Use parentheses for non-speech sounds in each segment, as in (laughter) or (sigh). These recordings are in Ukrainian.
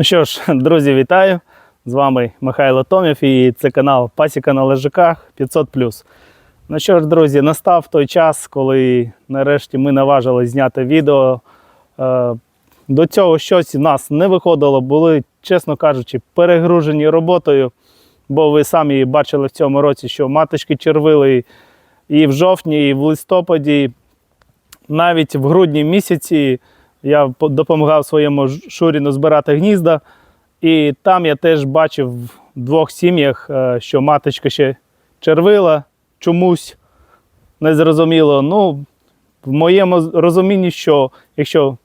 Ну що ж, (laughs) друзі, вітаю! З вами Михайло Томів і це канал Пасіка на лежаках 500. Ну що ж, друзі, настав той час, коли нарешті ми наважили зняти відео. Е, До цього щось у нас не виходило, були, чесно кажучи, перегружені роботою, бо ви самі бачили в цьому році, що маточки червили і в жовтні, і в листопаді, навіть в грудні місяці. Я допомагав своєму Шуріну збирати гнізда, і там я теж бачив в двох сім'ях, е, що маточка ще червила чомусь незрозуміло. Ну, в моєму розумінні, що якщо в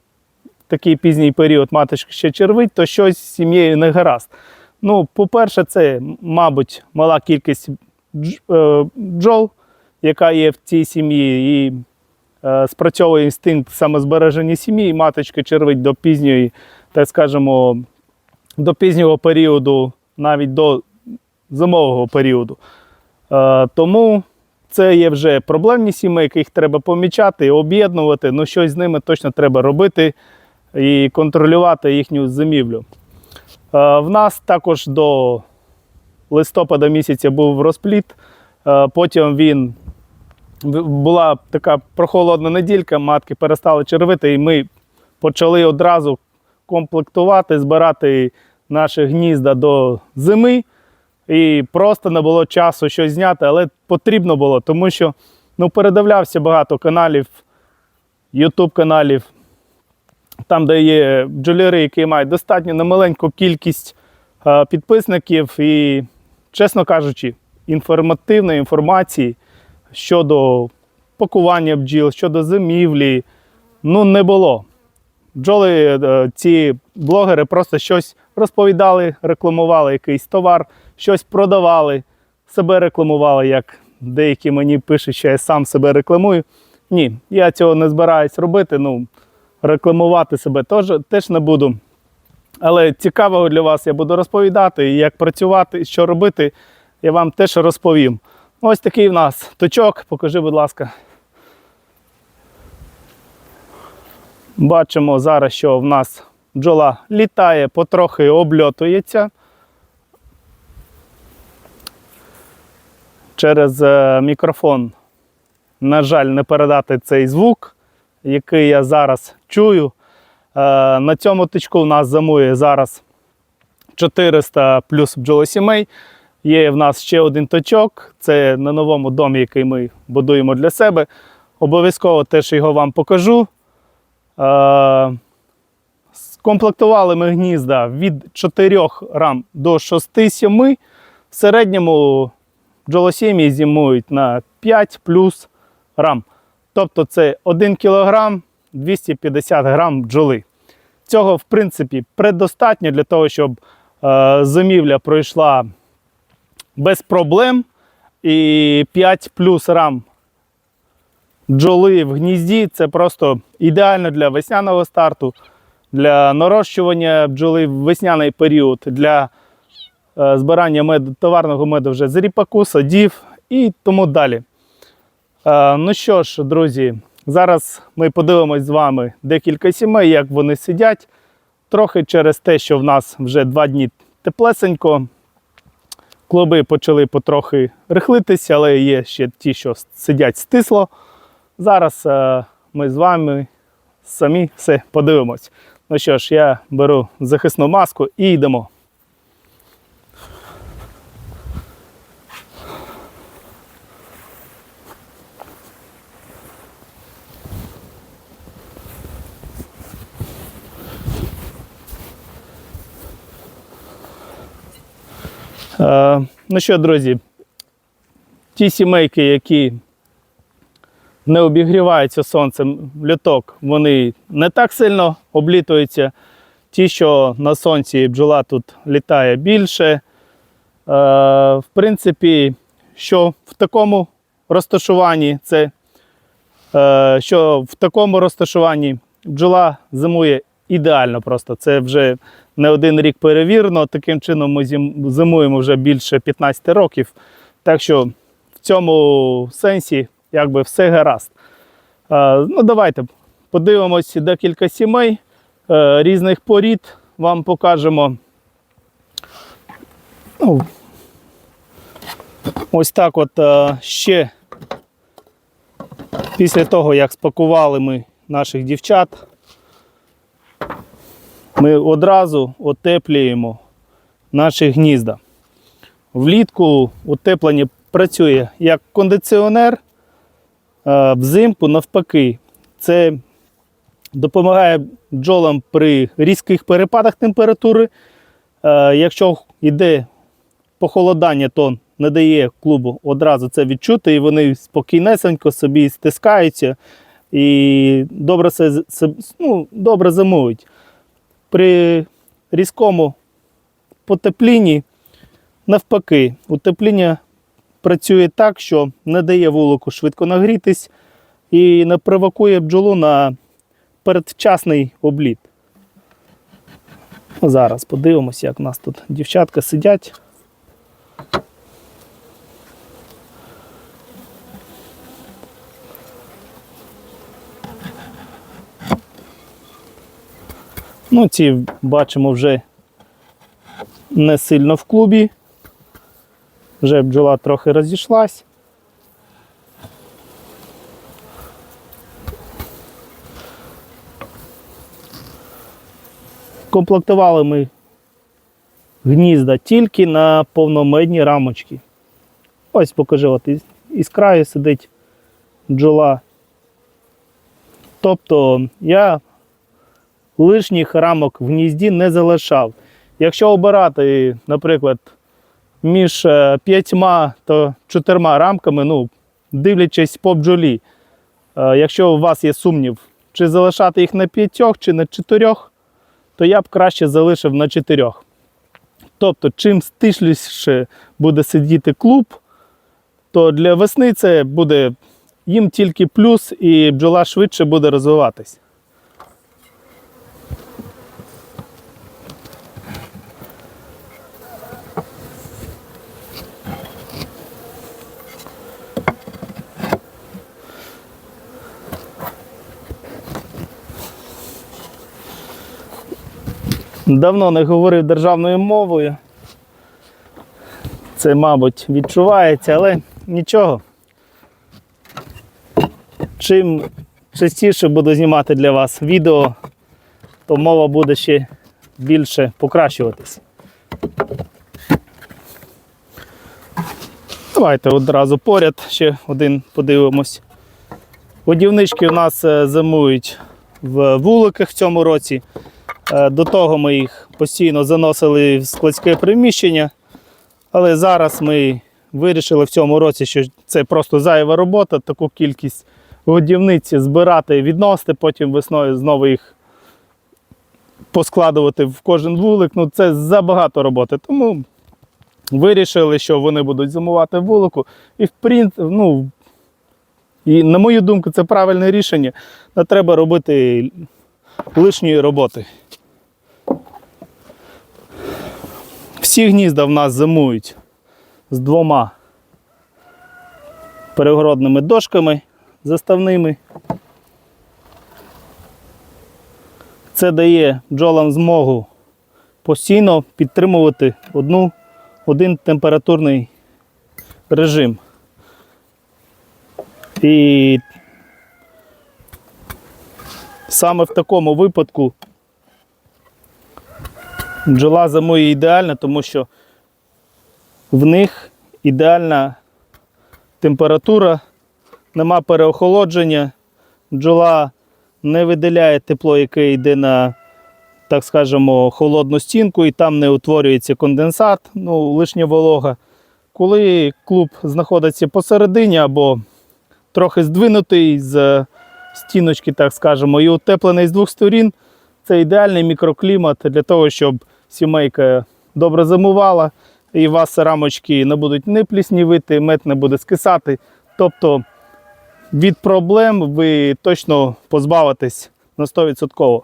такий пізній період маточка ще червить, то щось з сім'єю не гаразд. Ну, по-перше, це, мабуть, мала кількість е, бджол, яка є в цій сім'ї, і спрацьовує інстинкт самозбереження сім'ї, і маточка червить до пізньої, так скажемо, до пізнього періоду, навіть до зимового періоду. Е, тому це є вже проблемні сімейки, їх треба помічати, об'єднувати, ну щось з ними точно треба робити і контролювати їхню зимівлю. Е, в нас також до листопада місяця був розпліт, е, потім він була така прохолодна неділька, матки перестали червити, і ми почали одразу комплектувати, збирати наші гнізда до зими. І просто не було часу щось зняти, але потрібно було, тому що ну, передивлявся багато каналів, YouTube каналів, там, де є бджоляри, які мають достатньо немаленьку кількість е, підписників і, чесно кажучи, інформативної інформації щодо пакування бджіл, щодо зимівлі, ну не було. Бджоли, е, ці блогери просто щось розповідали, рекламували якийсь товар, щось продавали, себе рекламували, як деякі мені пишуть, що я сам себе рекламую. Ні, я цього не збираюсь робити. Ну, рекламувати себе теж, теж не буду. Але цікавого для вас я буду розповідати, як працювати, що робити, я вам теж розповім. Ось такий в нас точок. Покажи, будь ласка. Бачимо зараз, що в нас бджола літає, потрохи обльотується. Через е, мікрофон, на жаль, не передати цей звук, який я зараз чую. Е, На цьому точку у нас зимує зараз 400 плюс бджолосімей. Є в нас ще один точок. Це на новому домі, який ми будуємо для себе. Обов'язково теж його вам покажу. Е, Скомплектували ми гнізда від 4 рам до 6-7. В середньому бджолосім'ї зимують на 5 плюс рам. Тобто це 1 кг 250 грам бджоли. Цього, в принципі, предостатньо для того, щоб е, зимівля пройшла без проблем. І 5 плюс рам бджоли в гнізді це просто ідеально для весняного старту, для нарощування бджоли в весняний період, для е, збирання меду, товарного меду вже з ріпаку, садів і тому далі. Е, ну що ж, друзі, зараз ми подивимось з вами декілька сімей, як вони сидять. Трохи через те, що в нас вже два дні теплесенько. Клуби почали потрохи рихлитися, але є ще ті, що сидять стисло. Зараз е, ми з вами самі все подивимось. Ну що ж, я беру захисну маску і йдемо. Ну що, друзі, ті сімейки, які не обігріваються сонцем льоток, вони не так сильно облітуються. Ті, що на сонці бджола тут літає більше. Е, в принципі, що в такому розташуванні, це е, що в такому розташуванні бджола зимує ідеально просто. Це вже не один рік перевірено. Таким чином ми зимуємо вже більше 15 років. Так що в цьому сенсі якби все гаразд. Е, ну, давайте подивимось декілька сімей е, різних порід. вам покажемо. Ну, ось так от е, ще після того, як спакували ми наших дівчат, ми одразу отеплюємо наші гнізда. Влітку утеплення працює як кондиціонер, е, взимку навпаки. Це допомагає бджолам при різких перепадах температури. Е, Якщо йде похолодання, то не дає клубу одразу це відчути, і вони спокійнесенько собі стискаються і добре, ну, добре зимують. При різкому потеплінні, навпаки, утепління працює так, що не дає вулику швидко нагрітись і не провокує бджолу на передчасний обліт. Зараз подивимося, як у нас тут дівчатка сидять. Ну, ці бачимо вже не сильно в клубі. Вже бджола трохи розійшлась. Комплектували ми гнізда тільки на повномедні рамочки. Ось покажи, от із, із краю сидить бджола. Тобто я лишніх рамок в гнізді не залишав. Якщо обирати, наприклад, між е, п'ятьма та чотирма рамками, ну, дивлячись по бджолі, е, якщо у вас є сумнів, чи залишати їх на п'ятьох, чи на чотирьох, то я б краще залишив на чотирьох. Тобто, чим стишліше буде сидіти клуб, то для весни це буде їм тільки плюс, і бджола швидше буде розвиватись. Давно не говорив державною мовою. Це, мабуть, відчувається, але нічого. Чим частіше буду знімати для вас відео, то мова буде ще більше покращуватись. Давайте одразу поряд ще один подивимось. Годівнички у нас е, зимують в вуликах в цьому році. Е, До того ми їх постійно заносили в складське приміщення, але зараз ми вирішили в цьому році, що це просто зайва робота, таку кількість годівниці збирати, відносити, потім весною знову їх поскладувати в кожен вулик. Ну це забагато роботи. Тому вирішили, що вони будуть зимувати вулику. І в принт, ну, і на мою думку, це правильне рішення. Не треба робити лишньої роботи. Всі гнізда в нас зимують з двома перегородними дошками заставними. Це дає бджолам змогу постійно підтримувати одну, один температурний режим. І саме в такому випадку бджола зимує ідеально, тому що в них ідеальна температура, нема переохолодження, бджола не виділяє тепло, яке йде на, так скажемо, холодну стінку, і там не утворюється конденсат, ну, лишня волога. Коли клуб знаходиться посередині або трохи здвинутий з стіночки, так скажемо, і утеплений з двох сторін, це ідеальний мікроклімат для того, щоб сімейка добре зимувала, і у вас рамочки не будуть не пліснівити, мед не буде скисати. Тобто від проблем ви точно позбавитесь на 100%.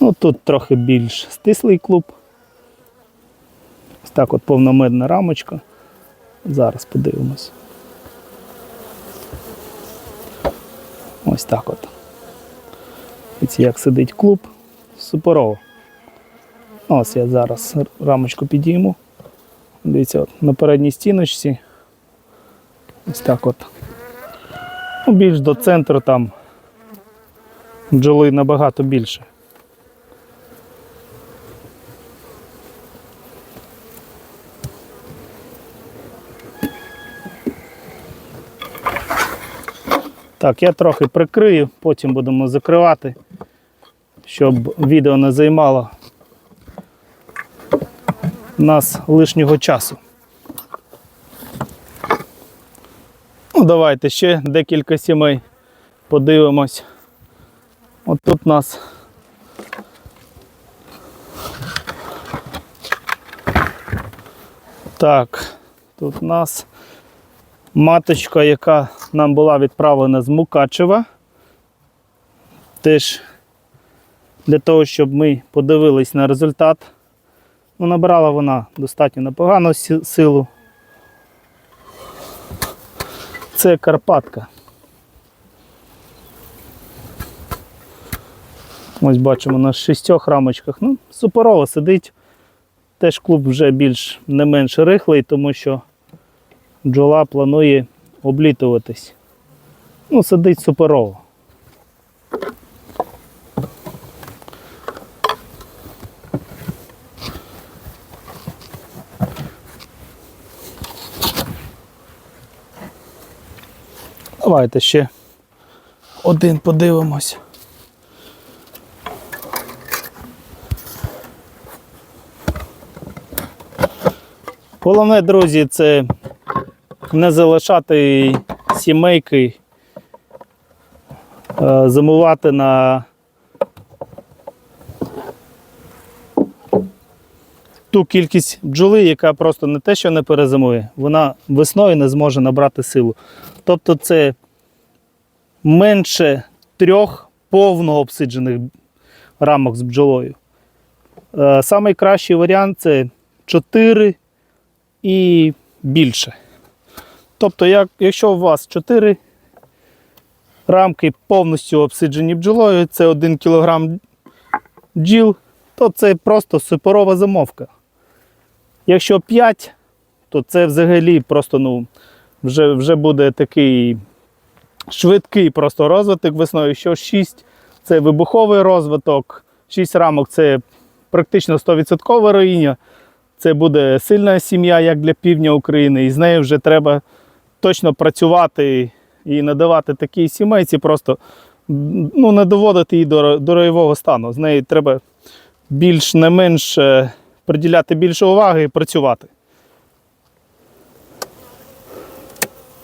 Ну, тут трохи більш стислий клуб. Ось так от повномедна рамочка. Зараз подивимось. Ось так от. Ось як сидить клуб. Суперово. Ось я зараз рамочку підійму. Дивіться, от, на передній стіночці. Ось так от. Ну, більш до центру там бджоли набагато більше. Так, я трохи прикрию, потім будемо закривати, щоб відео не займало нас лишнього часу. Ну, давайте ще декілька сімей подивимось. От тут у нас так, тут нас маточка, яка нам була відправлена з Мукачева. Теж для того, щоб ми подивились на результат. Ну, набрала вона достатньо непогану силу. Це Карпатка. Ось бачимо на шістьох рамочках. Ну, суперово сидить. Теж клуб вже більш не менш рихлий, тому що бджола планує облітуватись. Ну, сидить суперово. Давайте ще один подивимось. Головне, друзі, це не залишати сімейки, е, зимувати на ту кількість бджоли, яка просто не те, що не перезимує, вона весною не зможе набрати силу. Тобто це менше трьох повно обсиджених рамок з бджолою. Е, Самий кращий варіант це 4 і більше. Тобто, як, якщо у вас 4 рамки повністю обсиджені бджолою, це 1 кг бджіл, то це просто суперова замовка. Якщо 5, то це взагалі просто ну, вже, вже буде такий швидкий просто розвиток весною. Якщо 6 це вибуховий розвиток, 6 рамок це практично 100% роїння. Це буде сильна сім'я, як для півдня України, і з нею вже треба точно працювати і надавати такій сімейці, просто ну, не доводити її до, до роєвого стану. З нею треба більш не менш приділяти більше уваги і працювати.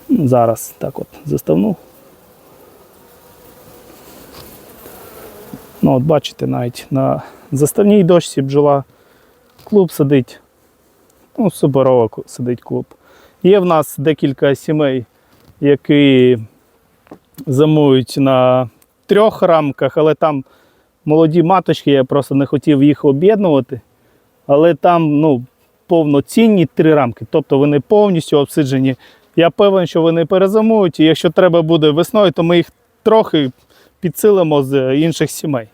Зараз так от заставну. Ну, от бачите, навіть на заставній дошці бджола клуб сидить. Ну, суперово ку- сидить клуб. Є в нас декілька сімей, які зимують на трьох рамках, але там молоді маточки, я просто не хотів їх об'єднувати. Але там ну, повноцінні три рамки, тобто вони повністю обсиджені. Я певен, що вони перезимують, і якщо треба буде весною, то ми їх трохи підсилимо з інших сімей.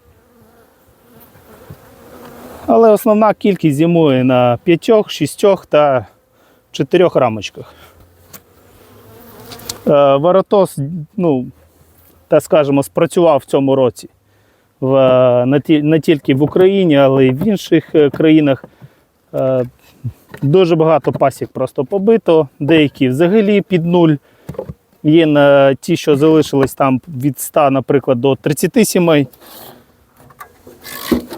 Але основна кількість зимує на 5, 6 та 4 рамочках. Е, Воротос, ну, так скажемо, спрацював в цьому році. В, е, не, тільки в Україні, але й в інших е, країнах. Дуже багато пасік просто побито, деякі взагалі під нуль. Є на ті, що залишились там від 100, наприклад, до 30 сімей.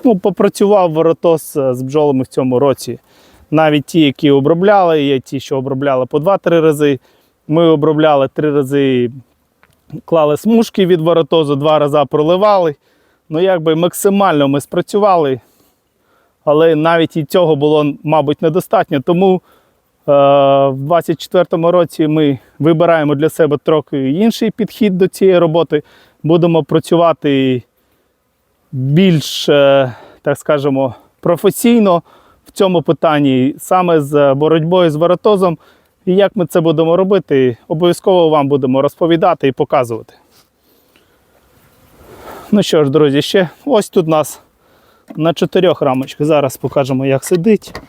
Ну, попрацював воротос з бджолами в цьому році. Навіть ті, які обробляли, є ті, що обробляли по 2-3 рази. Ми обробляли 3 рази, клали смужки від воротозу, два рази проливали. Ну, якби максимально ми спрацювали, але навіть і цього було, мабуть, недостатньо. Тому е, в 2024 році ми вибираємо для себе трохи інший підхід до цієї роботи. Будемо працювати більш, е, так скажемо, професійно цьому питанні, саме з боротьбою з воротозом. І як ми це будемо робити, обов'язково вам будемо розповідати і показувати. Ну що ж, друзі, ще ось тут у нас на чотирьох рамочках. Зараз покажемо, як сидить.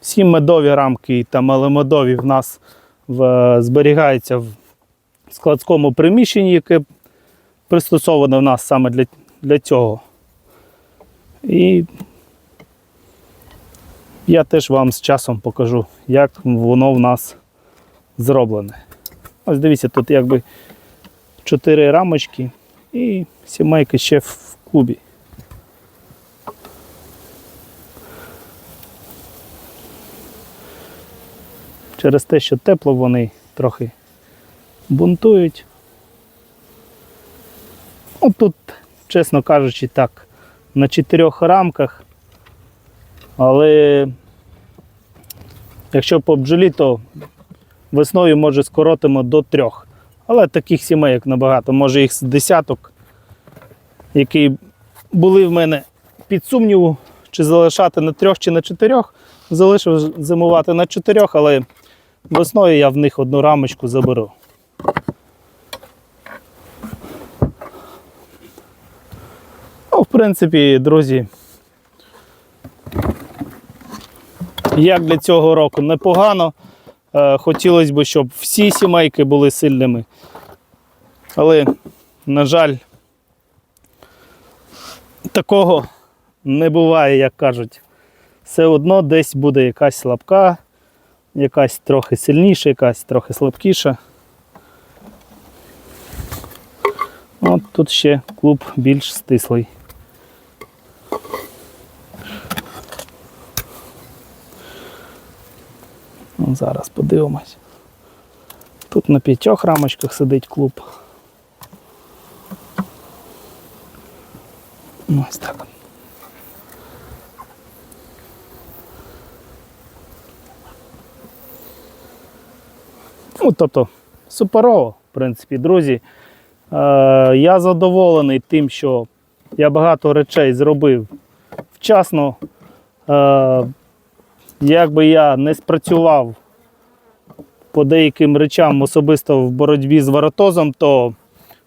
Всі медові рамки та маломедові в нас в, зберігаються в складському приміщенні, яке пристосоване в нас саме для, для цього. І я теж вам з часом покажу, як воно в нас зроблене. Ось дивіться, тут якби чотири рамочки і сімейки ще в кубі. Через те, що тепло, вони трохи бунтують. Ну, тут, чесно кажучи, так, на чотирьох рамках. Але якщо по бджолі, то весною може скоротимо до трьох. Але таких сімейок набагато, може їх з десяток, які були в мене під сумніву, чи залишати на трьох чи на чотирьох. Залишив зимувати на чотирьох, але весною я в них одну рамочку заберу. Ну, в принципі, друзі, як для цього року непогано. Е, Хотілося б, щоб всі сімейки були сильними. Але, на жаль, такого не буває, як кажуть. Все одно десь буде якась слабка, якась трохи сильніша, якась трохи слабкіша. От тут ще клуб більш стислий. Ну, Зараз подивимось. Тут на п'ятьох рамочках сидить клуб. Ну, Ось так. Ну, тобто, суперово, в принципі, друзі. Е, я задоволений тим, що я багато речей зробив вчасно. Е, як би я не спрацював по деяким речам, особисто в боротьбі з варатозом, то в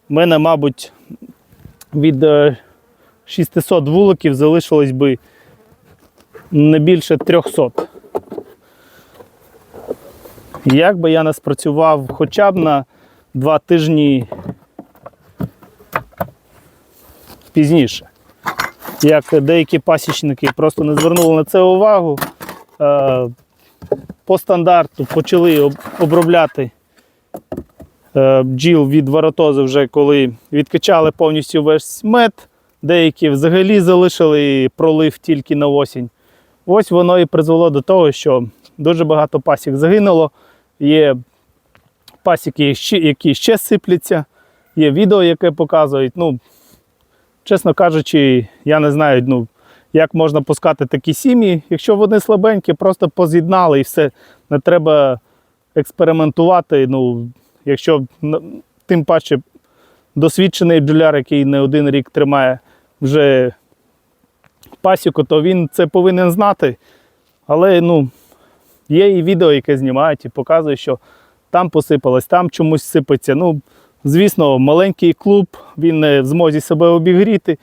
мене, мабуть, від е, 600 вуликів залишилось би не більше 300. Як би я не спрацював хоча б на два тижні пізніше. Як деякі пасічники просто не звернули на це увагу, е, по стандарту почали обробляти е, бджіл від варатози вже коли відкачали повністю весь мед, деякі взагалі залишили пролив тільки на осінь. Ось воно і призвело до того, що дуже багато пасік загинуло. Є пасіки, які ще сипляться, є відео, яке показують. Ну, чесно кажучи, я не знаю, ну, як можна пускати такі сім'ї. Якщо вони слабенькі, просто поз'єднали і все. Не треба експериментувати. Ну, якщо тим паче досвідчений бджоляр, який не один рік тримає вже пасіку, то він це повинен знати. Але ну, є і відео, яке знімають і показують, що там посипалось, там чомусь сипеться. Ну, звісно, маленький клуб, він не в змозі себе обігріти.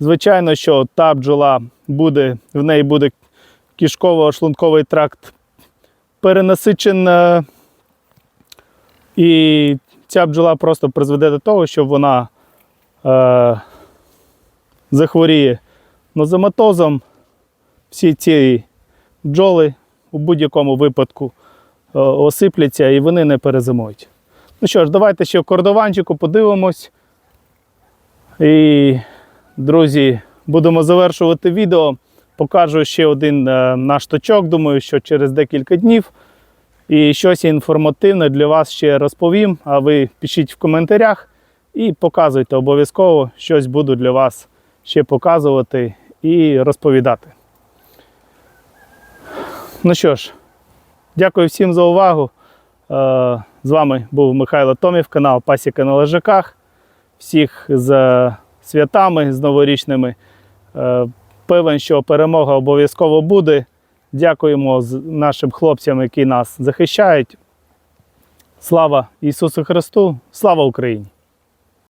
Звичайно, що та бджола буде, в неї буде кишково-шлунковий тракт перенасичен. І ця бджола просто призведе до того, що вона е, захворіє нозематозом. Всі ці бджоли у будь-якому випадку е, осипляться і вони не перезимують. Ну що ж, давайте ще в кордованчику подивимось. І, друзі, будемо завершувати відео. Покажу ще один е, наш точок. Думаю, що через декілька днів. І щось інформативне для вас ще розповім. А ви пишіть в коментарях і показуйте обов'язково, щось буду для вас ще показувати і розповідати. Ну що ж, дякую всім за увагу. Е, З вами був Михайло Томів, канал Пасіка на лежаках. Всіх з святами, з новорічними. Е, Певен, що перемога обов'язково буде. Дякуємо нашим хлопцям, які нас захищають. Слава Ісусу Христу! Слава Україні!